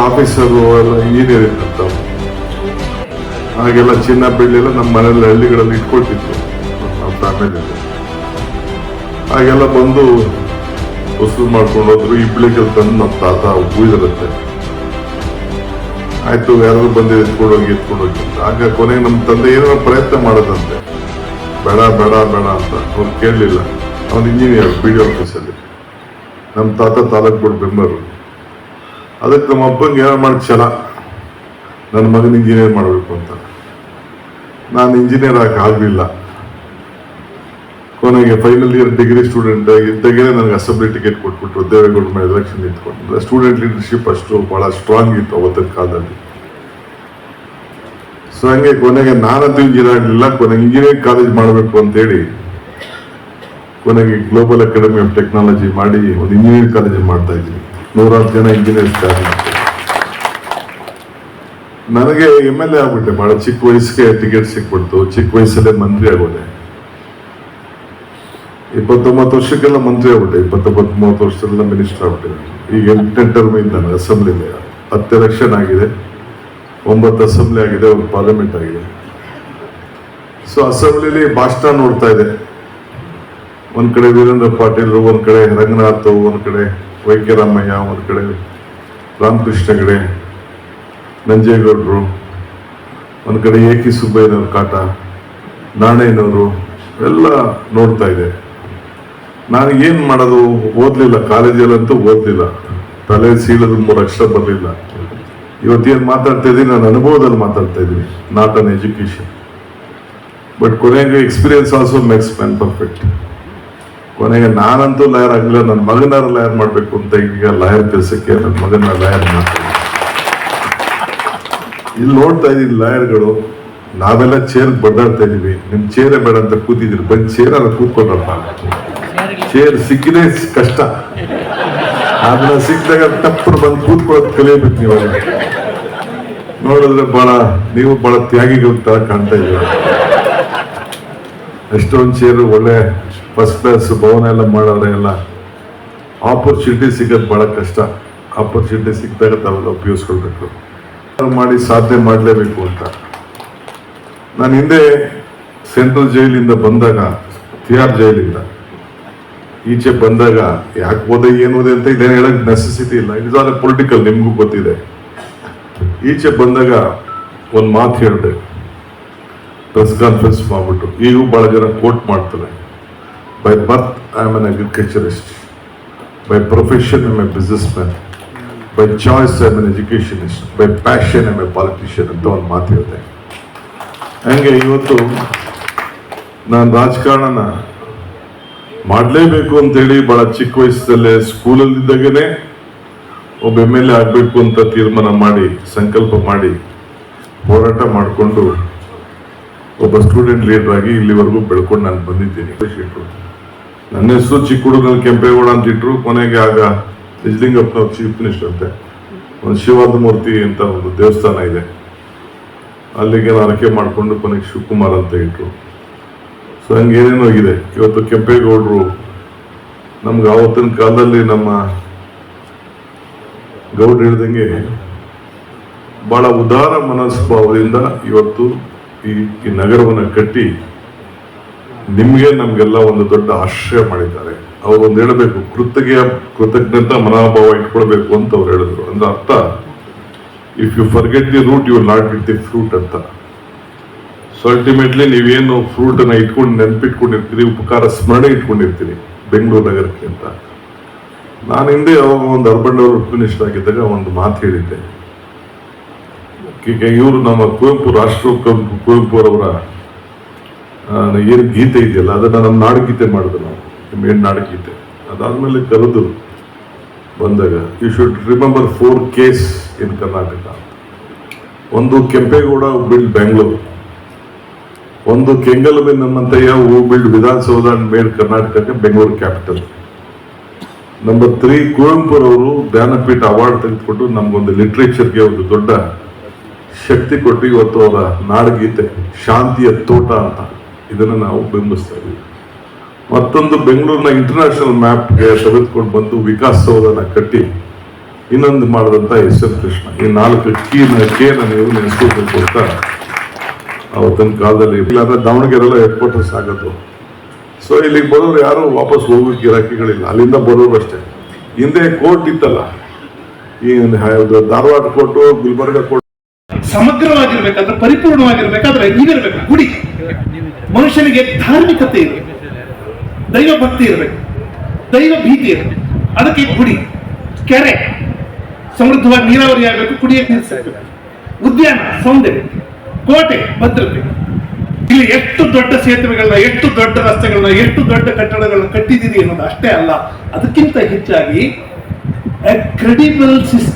Officer ಎಲ್ಲ engineering ಅಂತ. ಹಾಗೆಲ್ಲ ಚಿನ್ನ ಬೆಳ್ಳಿ ಎಲ್ಲ ನಮ್ಮ ಮನೆಯಲ್ಲಿ ಹಳ್ಳಿಗಳಲ್ಲಿ ಇಟ್ಕೊಳ್ತಿತ್ತು ನಮ್ಮ ಫ್ಯಾಮಿಲಿ ಹಾಗೆಲ್ಲ ಬಂದು ವಸೂಲು ಮಾಡ್ಕೊಂಡು ಹೋದ್ರು. ಇಬ್ಳಿಗೆ ತಂದು ನಮ್ಮ ತಾತ ಉಬ್ಬಿದಿರುತ್ತೆ ಆಯ್ತು, ಯಾರಾದ್ರು ಬಂದು ಎತ್ಕೊಂಡೋಗಿ ಎತ್ಕೊಂಡೋಗಿ. ಆಗ ಕೊನೆಗೆ ನಮ್ಮ ತಂದೆ ಏನೋ ಪ್ರಯತ್ನ ಮಾಡೋದಂತೆ. ಬೇಡ ಬೇಡ ಬೇಡ ಅಂತ. ಅವ್ರು ಕೇಳಲಿಲ್ಲ. ಅವನು ಇಂಜಿನಿಯರ್ ಬಿ ಡಿ ಆಫೀಸಲ್ಲಿ ನಮ್ಮ ತಾತ ತಾಲೂಕ್ ಬೋರ್ಡ್ ಮೆಂಬರು ಅದಕ್ಕೆ ನಮ್ಮ ಅಪ್ಪಂಗೆ ಏನೋ ಮಾಡಿ ಛಲ ನನ್ನ ಮಗನ ಇಂಜಿನಿಯರ್ ಮಾಡಬೇಕು ಅಂತ. ನಾನು ಇಂಜಿನಿಯರ್ ಆಗಲಿಲ್ಲ. ಕೊನೆಗೆ ಫೈನಲ್ ಇಯರ್ ಡಿಗ್ರಿ ಸ್ಟೂಡೆಂಟ್ ಇದ್ದಾಗಲೇ ನನಗೆ ಅಸೆಂಬ್ಲಿ ಟಿಕೆಟ್ ಕೊಟ್ಬಿಟ್ರು, ದೇವೇಗೌಡ ಮೇಲೆ ಎಲೆಕ್ಷನ್ ನಿಂತ್ಕೊಂಡ್ರೆ ಸ್ಟೂಡೆಂಟ್ ಲೀಡರ್ಶಿಪ್ ಅಷ್ಟು ಬಹಳ ಸ್ಟ್ರಾಂಗ್ ಇತ್ತು ಅವತ್ತಿನ ಕಾಲದಲ್ಲಿ. ಸೊ ಹಂಗೆ ಕೊನೆಗೆ ನಾನಂತೂ ಇಂಜಿನಿಯರ್ ಆಗಲಿಲ್ಲ. ಕೊನೆಗೆ ಇಂಜಿನಿಯರಿಂಗ್ ಕಾಲೇಜ್ ಮಾಡಬೇಕು ಅಂತೇಳಿ ಕೊನೆಗೆ ಗ್ಲೋಬಲ್ ಅಕಾಡೆಮಿ ಆಫ್ ಟೆಕ್ನಾಲಜಿ ಮಾಡಿ ಒಂದು ಇಂಜಿನಿಯರಿಂಗ್ ಕಾಲೇಜ್ ಮಾಡ್ತಾ ಇದ್ದೀನಿ. ನೂರಾರು ಜನ ಇಂಜಿನಿಯರ್ಸ್ ತಯಾರು ನನಗೆ ಎಂ ಎಲ್ ಎ ಆಗ್ಬಿಟ್ಟೆ, ಬಹಳ ಚಿಕ್ಕ ವಯಸ್ಸಿಗೆ ಟಿಕೆಟ್ ಸಿಕ್ಬಿಡ್ತು. ಚಿಕ್ಕ ವಯಸ್ಸಲ್ಲೇ ಮಂತ್ರಿ ಆಗೋದೆ. ಇಪ್ಪತ್ತೊಂಬತ್ತು ವರ್ಷಕ್ಕೆಲ್ಲ ಮಂತ್ರಿ ಆಗ್ಬಿಟ್ಟೆ. ಇಪ್ಪತ್ತೊಂಬತ್ತು ಮೂವತ್ತು ವರ್ಷದಲ್ಲ ಮಿನಿಸ್ಟರ್ ಆಗ್ಬಿಟ್ಟೆ ಈಗ ಎಂಟನೇ ಟರ್ಮ್ ಇದ್ದಾನೆ ಅಸೆಂಬ್ಲಿ ಹತ್ತು ಎಲೆಕ್ಷನ್ ಆಗಿದೆ. ಒಂಬತ್ತು ಅಸೆಂಬ್ಲಿ ಆಗಿದೆ, ಒಂದು ಪಾರ್ಲಿಮೆಂಟ್ ಆಗಿದೆ. ಸೊ ಅಸೆಂಬ್ಲಿಲಿ ಭಾಷಣ ನೋಡ್ತಾ ಇದೆ ಒಂದು ಕಡೆ ವೀರೇಂದ್ರ ಪಾಟೀಲ್ ಒಂದು ಕಡೆ ರಂಗನಾಥ್, ಒಂದು ಕಡೆ ವೈ ಒಂದು ಕಡೆ ರಾಮಕೃಷ್ಣ ಹೆಗಡೆ ನಂಜೇಗೌಡರು, ಒಂದು ಕಡೆ ಎ ಕೆ ಸುಬ್ಬಯ್ಯನವ್ರ ಕಾಟ ನಾಣಯ್ಯನವರು ಎಲ್ಲ ನೋಡ್ತಾ ಇದೆ. ನಾನು ಏನು ಮಾಡೋದು ಓದಲಿಲ್ಲ, ಕಾಲೇಜಲ್ಲಂತೂ ಓದಲಿಲ್ಲ. ತಲೆ ಸೀಳದ ಮೂರು ಅಕ್ಷರ ಬರಲಿಲ್ಲ. ಇವತ್ತೇನು ಮಾತಾಡ್ತಾ ಇದ್ದೀನಿ ನಾನು ಅನುಭವದಲ್ಲಿ ಮಾತಾಡ್ತಾ ಇದ್ದೀನಿ ನಾಟ್ ಅನ್ ಎಜುಕೇಶನ್ ಬಟ್ ಕೊನೆಗೆ experience also makes man perfect ಕೊನೆಗೆ ನಾನಂತೂ ಲಾಯರ್ ಆಗಲಿಲ್ಲ, ನನ್ನ ಮಗನಾರ ಲಾಯರ್ ಮಾಡಬೇಕು ಅಂತ ಈಗ ಲಾಯರ್ ಕೆಲಸಕ್ಕೆ ನನ್ನ ಮಗನ ಲಾಯರ್ ಮಾಡ್ತೀನಿ. ಇಲ್ಲಿ ನೋಡ್ತಾ ಇದ್ದೀನಿ ಲಾಯರ್ಗಳು, ನಾವೆಲ್ಲ ಚೇರ್ ಬಡ್ಡಾಡ್ತಾ ಇದೀವಿ ನಿಮ್ ಚೇರೇ ಬೇಡ ಅಂತ ಕೂತಿದ್ದೀರಿ. ಬಂದು ಚೇರ್ ಅಲ್ಲ ಕೂತ್ಕೊಂಡ್ರಪ್ಪ ಚೇರ್ ಸಿಕ್ಕಿದೆ ಕಷ್ಟ. ಅದನ್ನ ಸಿಕ್ಕಿದಾಗ ತಪ್ಪು ಬಂದು ಕೂತ್ಕೊಳ್ಳೋದು ಕಲಿಯಬೇಕು ನೀವು ನೋಡಿದ್ರೆ ಬಹಳ, ನೀವು ಬಹಳ ತ್ಯಾಗಿಗಳ ತರ ಕಾಣ್ತಾ ಇದ್ದೀರ. ಎಷ್ಟೊಂದು ಚೇರು ಒಳ್ಳೆ ಫಸ್ಟ್ ಕ್ಲಾಸ್ ಭವನ ಎಲ್ಲ ಮಾಡೋರೆ ಎಲ್ಲ ಆಪರ್ಚುನಿಟಿ ಸಿಗೋದು ಭಾಳ ಕಷ್ಟ. ಆಪರ್ಚುನಿಟಿ ಸಿಕ್ಕಿದಾಗ ತಾವೆಲ್ಲ ಉಪಯೋಗಿಸ್ಕೊಳ್ಬೇಕು. ಮಾಡಿ ಸಾಧನೆ ಮಾಡಲೇಬೇಕು ಅಂತ. ನಾನು ಹಿಂದೆ ಸೆಂಟ್ರಲ್ ಜೈಲಿಂದ ಬಂದಾಗ ತಿಹಾರ್ ಜೈಲಿಂದ. ಈಚೆ ಬಂದಾಗ ಯಾಕೆ ಓದೆ, ಏನು ಓದೆ ಅಂತ ಇದೇನು ಹೇಳಕ್ ನೆಸೆಸಿಟಿ ಇಲ್ಲ. ಇಟ್ ಇಸ್ ಆಲ್ ಪೊಲಿಟಿಕಲ್ ನಿಮಗೂ ಗೊತ್ತಿದೆ. ಈಚೆ ಬಂದಾಗ ಒಂದು ಮಾತು ಹೇಳಿದೆ. ಪ್ರೆಸ್ ಕಾನ್ಫರೆನ್ಸ್ ಮಾಡ್ಬಿಟ್ಟು ಈಗೂ ಭಾಳ ಜನ ಕೋಟ್ ಮಾಡ್ತಾರೆ. By birth I am an agriculturist by profession I a businessman by choice I an educationist by passion I a politician ಅಂತ ಒಂದು ಮಾತು ಇದೆ ಹಂಗೆ ಇವತ್ತು ನಾನು ರಾಜಕಾರಣನ ಮಾಡಲೇಬೇಕು ಅಂತೇಳಿ ಭಾಳ ಚಿಕ್ಕ ವಯಸ್ಸಲ್ಲೇ ಸ್ಕೂಲಲ್ಲಿದ್ದಾಗೇನೆ ಒಬ್ಬ ಎಂ ಎಲ್ ಎ ಆಗಬೇಕು ಅಂತ ತೀರ್ಮಾನ ಮಾಡಿ, ಸಂಕಲ್ಪ ಮಾಡಿ ಹೋರಾಟ ಮಾಡಿಕೊಂಡು ಒಬ್ಬ ಸ್ಟೂಡೆಂಟ್ ಲೀಡರ್ ಆಗಿ ಇಲ್ಲಿವರೆಗೂ ಬೆಳ್ಕೊಂಡು ನಾನು ಬಂದಿದ್ದೀನಿ. ನನ್ನ ಹೆಸರು ಚಿಕ್ಕ ಹುಡುಗನ ಕೆಂಪೇಗೌಡ ಅಂತ ಇಟ್ರು, ಕೊನೆಗೆ ಆಗ ನಿಜಲಿಂಗಪ್ಪನವ್ರ ಚೀಫ್ ಮಿನಿಸ್ಟರ್ ಅಂತೆ. ಒಂದು ಶಿವಾದ ಮೂರ್ತಿ ಅಂತ ಒಂದು ದೇವಸ್ಥಾನ ಇದೆ. ಅಲ್ಲಿಗೆ ನಾನು ಅರಕೆ ಮಾಡಿಕೊಂಡು ಕೊನೆಗೆ ಶಿವಕುಮಾರ್ ಅಂತ ಇಟ್ರು. ಸೊ ಹಂಗೆ ಏನೇನೋ ಹೋಗಿದೆ ಇವತ್ತು ಕೆಂಪೇಗೌಡರು ನಮ್ಗೆ ಆವತ್ತಿನ ಕಾಲದಲ್ಲಿ ನಮ್ಮ ಗೌಡ್ರು ಹೇಳ್ದಂಗೆ, ಬಹಳ ಉದಾರ ಮನಸ್ಭಾವದಿಂದ ಇವತ್ತು ಈ ನಗರವನ್ನು ಕಟ್ಟಿ ನಿಮಗೆ ನಮಗೆಲ್ಲ ಒಂದು ದೊಡ್ಡ ಆಶ್ರಯ ಮಾಡಿದ್ದಾರೆ. ಅವರು ಒಂದು ಹೇಳಬೇಕು, ಕೃತಜ್ಞ, ಕೃತಜ್ಞತಾ ಮನೋಭಾವ ಇಟ್ಕೊಳ್ಬೇಕು ಅಂತ ಅವ್ರು ಹೇಳಿದ್ರು. ಅಂದ್ರೆ ಅರ್ಥ if you forget the root you not get the fruit ಅಂತ. ಸೊ ಅಲ್ಟಿಮೇಟ್ಲಿ ನೀವೇನು ಫ್ರೂಟ್ ಅನ್ನ ಇಟ್ಕೊಂಡು ನೆನಪಿಟ್ಕೊಂಡಿರ್ತೀರಿ ಉಪಕಾರ ಸ್ಮರಣೆ ಇಟ್ಕೊಂಡಿರ್ತೀರಿ ಬೆಂಗಳೂರು ನಗರಕ್ಕೆ ಅಂತ. ನಾನು ಹಿಂದೆ ಅವಾಗ ಒಂದು ಅರ್ಬನ್ ಡೆವಲಪ್ ಮಿನಿಸ್ಟರ್ ಆಗಿದ್ದಾಗ ಒಂದು ಮಾತು ಹೇಳಿದ್ದೆ. ಇವರು ನಮ್ಮ ಕುವೆಂಪು, ರಾಷ್ಟ್ರ ಕುವೆಂಪು ಕುವೆಂಪು ಅವರ ಏನು ಗೀತೆ ಇದೆಯಲ್ಲ, ಅದನ್ನ ನಮ್ಮ ನಾಡಗೀತೆ ಮಾಡಿದ್ರು ನಾವು ಮೇನ್ ನಾಡಗೀತೆ ಅದಾದ್ಮೇಲೆ ಕರೆದು ಬಂದಾಗ you should remember four case in Karnataka ಒಂದು ಕೆಂಪೇಗೌಡ ಬಿಲ್ಡ್ ಬೆಂಗಳೂರು. ಒಂದು ಕೆಂಗಲಬೆ ನಮ್ಮಂತಯ್ಯ, who build Vidhana Soudha and made ಕರ್ನಾಟಕಕ್ಕೆ ಬೆಂಗಳೂರು ಕ್ಯಾಪಿಟಲ್. ನಂಬರ್ ತ್ರೀ ಕುವೆಂಪುರವರು ಜ್ಞಾನಪೀಠ ಅವಾರ್ಡ್ ತೆಗೆದುಕೊಂಡು ನಮ್ಗೊಂದು ಲಿಟ್ರೇಚರ್ಗೆ ಒಂದು ದೊಡ್ಡ ಶಕ್ತಿ ಕೊಟ್ಟು ಇವತ್ತು ಅವರ ನಾಡಗೀತೆ, ಶಾಂತಿಯ ತೋಟ ಅಂತ ಇದನ್ನು ನಾವು ಬಿಂಬಿಸ್ತಾ ಇದ್ದೀವಿ ಮತ್ತೊಂದು ಬೆಂಗಳೂರಿನ ಇಂಟರ್ನ್ಯಾಷನಲ್ ಮ್ಯಾಪ್ಗೆ ತೆಗೆದುಕೊಂಡು ಬಂದು ವಿಕಾಸ್ ಸೌಧನ ಕಟ್ಟಿ ಇನ್ನೊಂದು ಮಾಡಿದಂತ ಎಸ್ ಎನ್ ಕೃಷ್ಣ. ಈ ನಾಲ್ಕು ಕೀನ, ಕೇನ ನೀವು ನೆನೆಸ್ಕೋಬೇಕು ಅಂತ ಅವತ್ತಿನ ಕಾಲದಲ್ಲಿ ಇಲ್ಲಾಂದ್ರೆ ದಾವಣಗೆರೆಲ್ಲ ಹೆಡ್ಕ್ವಾರ್ಟರ್ಸ್ ಆಗೋದು. ಸೊ ಇಲ್ಲಿಗೆ ಬರೋರು ಯಾರು ವಾಪಸ್ ಹೋಗೋ ಗಿರಾಕಿಗಳಿಲ್ಲ ಅಲ್ಲಿಂದ ಬರೋರು ಅಷ್ಟೇ. ಹಿಂದೆ ಕೋರ್ಟ್ ಇತ್ತಲ್ಲ. ಈ ಧಾರವಾಡ ಕೋರ್ಟು ಗುಲ್ಬರ್ಗ ಕೋರ್ಟ್ ಸಮಗ್ರವಾಗಿರ್ಬೇಕಾದ್ರೆ, ಪರಿಪೂರ್ಣವಾಗಿರ್ಬೇಕಾದ್ರೆ ಇದಿರ್ಬೇಕು ಗುಡಿ. ಮನುಷ್ಯನಿಗೆ ಧಾರ್ಮಿಕತೆ ಇರಬೇಕು. ದೈವ ಭಕ್ತಿ ಇರಬೇಕು. ದೈವ ಭೀತಿ ಇರಬೇಕು. ಅದಕ್ಕೆ ಗುಡಿ, ಕೆರೆ. ಸಮೃದ್ಧವಾಗಿ ನೀರಾವರಿ ಆಗಬೇಕು, ಕುಡಿಯಕ್ಕೆ ನೀರು ಸಿಗಬೇಕು ಉದ್ಯಾನ, ಸೌಂದರ್ಯ. ಕೋಟೆ, ಭದ್ರತೆ. ಇಲ್ಲಿ ಎಷ್ಟು ದೊಡ್ಡ ಸೇತುವೆಗಳನ್ನ, ಎಷ್ಟು ದೊಡ್ಡ ರಸ್ತೆಗಳನ್ನ, ಎಷ್ಟು ದೊಡ್ಡ ಕಟ್ಟಡಗಳನ್ನ ಕಟ್ಟಿದ್ದೀರಿ ಅನ್ನೋದು ಅಷ್ಟೇ ಅಲ್ಲ. ಅದಕ್ಕಿಂತ ಹೆಚ್ಚಾಗಿ ಸಿಸ್ಟಮ್